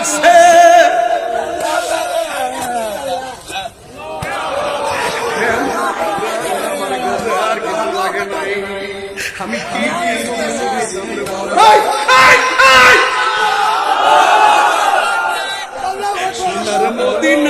লাগছে আমি কি সোনার মদিনা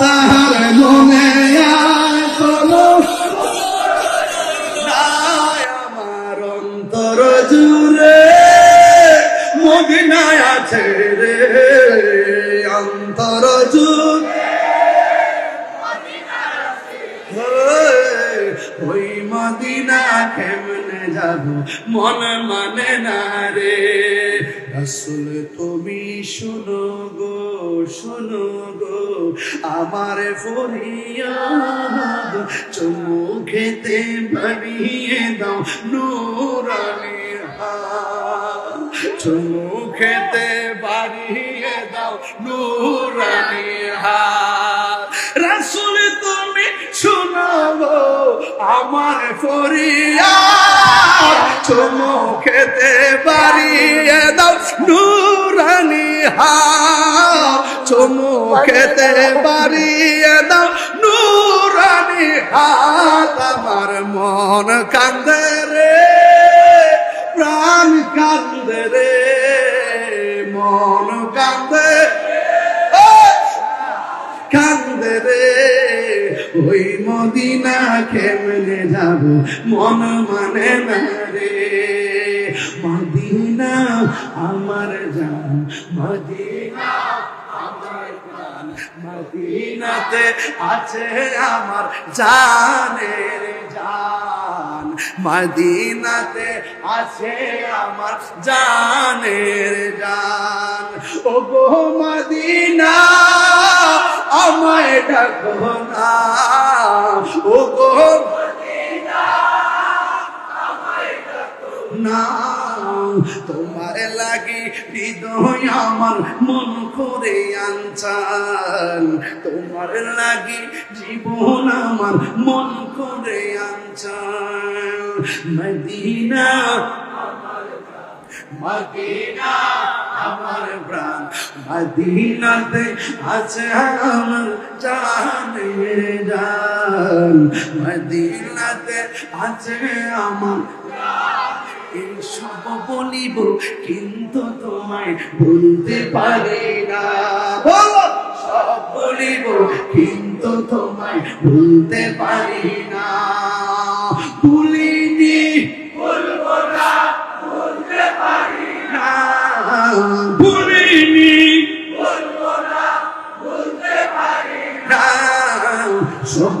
তাহার মনে আমার অন্তর জুড়ে মদিনায় আছে রে অন্তর জুড়ে ওই মদিনা কেমনে যাব, মন মানে না রে। রসুল, তুমি শুনো গো শুনো গো, আমার ফরিয়াদ চুমু খেতে বাড়িয়ে দাও নুরানি হাত। চুমু খেতে বাড়িয়ে দাও নুরানি রাসুল, তুমি শুনো গো, আমার ফরিয়াদ চুমু খেতে বাড়িয়ে খেতে বাড়িয়ে দাও নুরানি হাত, আমার মন কান্দে রে, প্রাণ কান্দে রে, মন কান্দে কান্দে রে, ওই মদিনা কেমনে যাব, মন মানে না রে, মদিনা আমার জান, মদিনা মদিনাতে আছে আমার জানের জান। মদিনাতে আছে আমার জানের জান। ও গো মদিনা, আমায় ডাকো না। ও গো না। তোমার লাগি হৃদয় আমার মন করে আনচান তোমার লাগি জীবন আমার মন করে আনচান মদিনা মদিনা, আমার প্রাণ। মদিনাতে আছে আমার জানের জান মদিনাতে আছে আমার সব বলিব, কিন্তু তোমায় ভুলতে পারি না। সব বলিব, কিন্তু তোমায় ভুলতে পারি না। ভুলিনি ভুলব না, ভুলতে পারি না। ভুলিনি ভুলব না, ভুলতে পারি না। সব